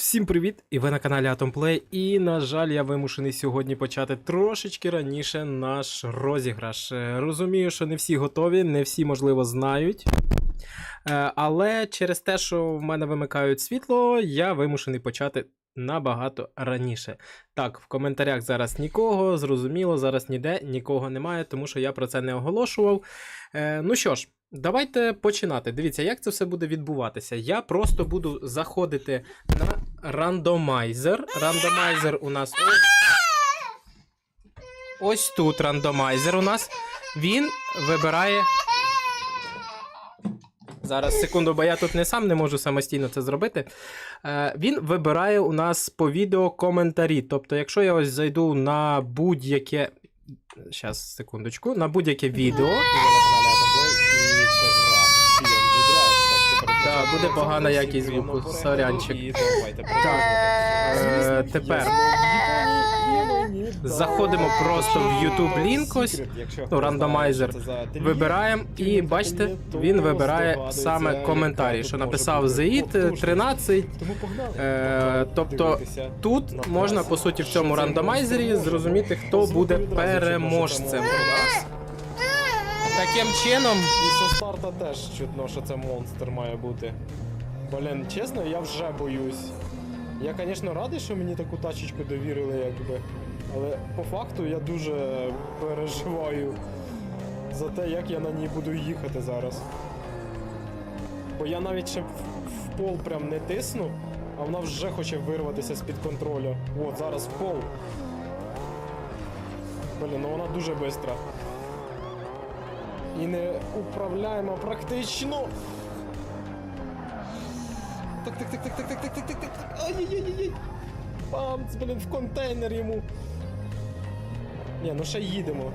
Всім привіт! І ви на каналі Atomplay. І, на жаль, я вимушений сьогодні почати трошечки раніше наш розіграш. Е, Розумію, що не всі готові, не всі, можливо, знають. Е, Але через те, що в мене вимикають світло, я вимушений почати набагато раніше. Так, в коментарях зараз нікого, зрозуміло, зараз ніде нікого немає, тому що я про це не оголошував. Е, ну що ж, давайте починати. Дивіться, як це все буде відбуватися. Я просто буду заходити на рандомайзер. Рандомайзер у нас ось. Ось тут рандомайзер у нас. Він вибирає. Зараз секунду, бо я тут не сам не можу самостійно це зробити. Е, він вибирає у нас по відео коментарі. Тобто, якщо я ось зайду на будь-яке. Зараз, секундочку, на будь-яке відео. Так, буде погана якість звуку, сорянчик. Е, тепер заходимо просто в YouTube лінк ось, ну, рандомайзер, Вибираємо, і бачите, він вибирає саме коментарі, що написав Зеїд 13. Е, тобто Тут можна, по суті, в цьому рандомайзері зрозуміти, хто буде переможцем у нас. Таким чином, І со старта теж чутно, що це монстр має бути. Блін, чесно, я вже боюсь. Я, звісно, радий, що мені таку тачечку довірили, якби. Але по факту я дуже переживаю за те, як я на ній буду їхати зараз. Бо я навіть ще в, пол прям не тисну, а вона вже хоче вирватися з-під контролю. От, зараз в пол. Блін, ну вона дуже швидка. І не управляємо практично. Так, так, так, так, так, так, так, так, так, так. Ай-яй-яй-яй. Бамц, блін, в контейнер йому. Ні, ну ще їдемо.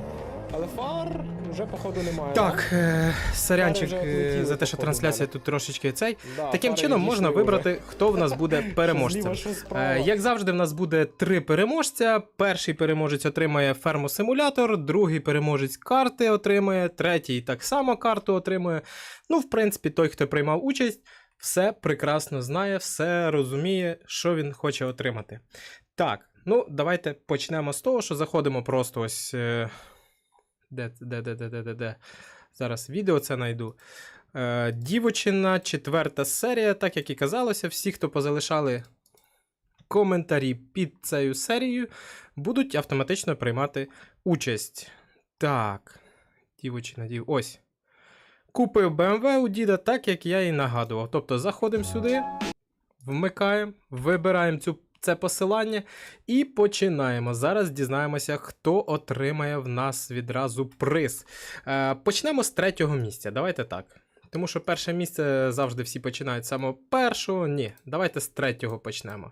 Але фар вже походу немає. так, е, сорянчик е, за те, що трансляція тут трошечки цей. Да, Таким чином можна вибрати, хто в нас буде переможцем. Е, Як завжди, в нас буде три переможця. Перший переможець отримає фермосимулятор, другий переможець карти отримає, третій так само карту отримує. Ну, в принципі, той, хто приймав участь, все прекрасно знає, все розуміє, що він хоче отримати. Так, ну давайте почнемо з того, що заходимо просто ось. е, Де, де, де, де, де, де. Зараз відео це знайду. Е, Дівочина, четверта серія, так як і казалося, всі, хто позалишали коментарі під цією серією, будуть автоматично приймати участь. Так. Дівочина, дів. Ось. Купив BMW у діда, так як я і нагадував. Тобто заходимо сюди, вмикаємо, вибираємо цю, це посилання і починаємо. Зараз дізнаємося, хто отримає в нас відразу приз. Е, почнемо з третього місця. Давайте так. Тому що перше місце завжди всі починають з самого першого. Ні, давайте з третього почнемо.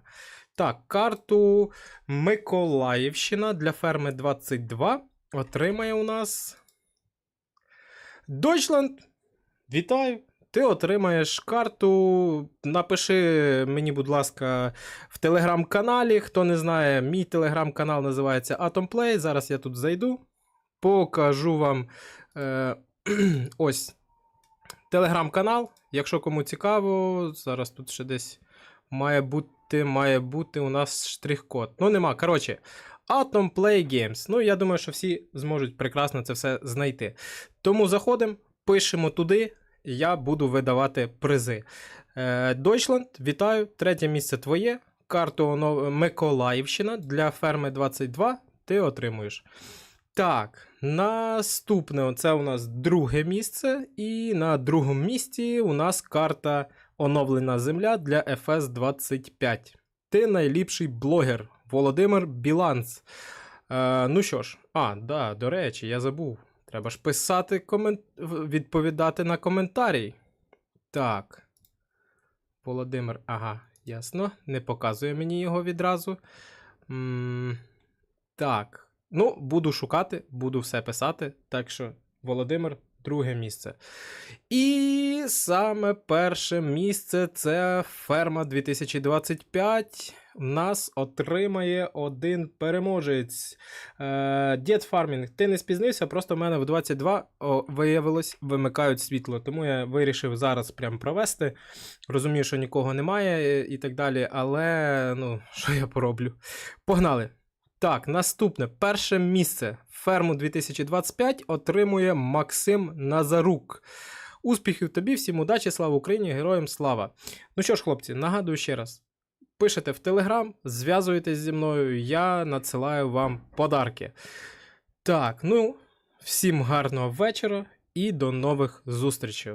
Так, карту Миколаївщина для ферми 22 отримає у нас. Deutschland. Вітаю! Ти отримаєш карту. Напиши мені, будь ласка, в телеграм-каналі. Хто не знає, мій телеграм-канал називається Atomplay. Зараз я тут зайду. Покажу вам е, ось телеграм-канал. Якщо кому цікаво, зараз тут ще десь має бути, має бути у нас штрих-код. Ну, нема. Коротше, Atom Play Games. Ну, я думаю, що всі зможуть прекрасно це все знайти. Тому заходимо, пишемо туди, я буду видавати призи. Е, Deutschland, вітаю. Третє місце твоє. Карту Миколаївщина для ферми 22 ти отримуєш. Так, наступне це у нас друге місце. І на другому місці у нас карта Оновлена земля для FS 25. Ти найліпший блогер Володимир Біланс. Е, ну що ж, а, да, до речі, я забув. Треба ж писати комен... відповідати на коментарі. Так. Володимир, ага, ясно. Не показує мені його відразу. м так. Ну, буду шукати, буду все писати. Так що, Володимир, друге місце. І саме перше місце це ферма 2025. Нас отримає один переможець. Е, Дід Фармінг, ти не спізнився, просто в мене в 22 о, виявилось, вимикають світло. Тому я вирішив зараз прям провести. Розумію, що нікого немає е, і так далі, але ну, що я пороблю? Погнали! Так, наступне перше місце ферму 2025 отримує Максим Назарук. Успіхів тобі, всім удачі, слава Україні, героям слава! Ну що ж, хлопці, нагадую ще раз: пишете в Телеграм, зв'язуєтесь зі мною, я надсилаю вам подарки. Так, ну, всім гарного вечора і до нових зустрічей.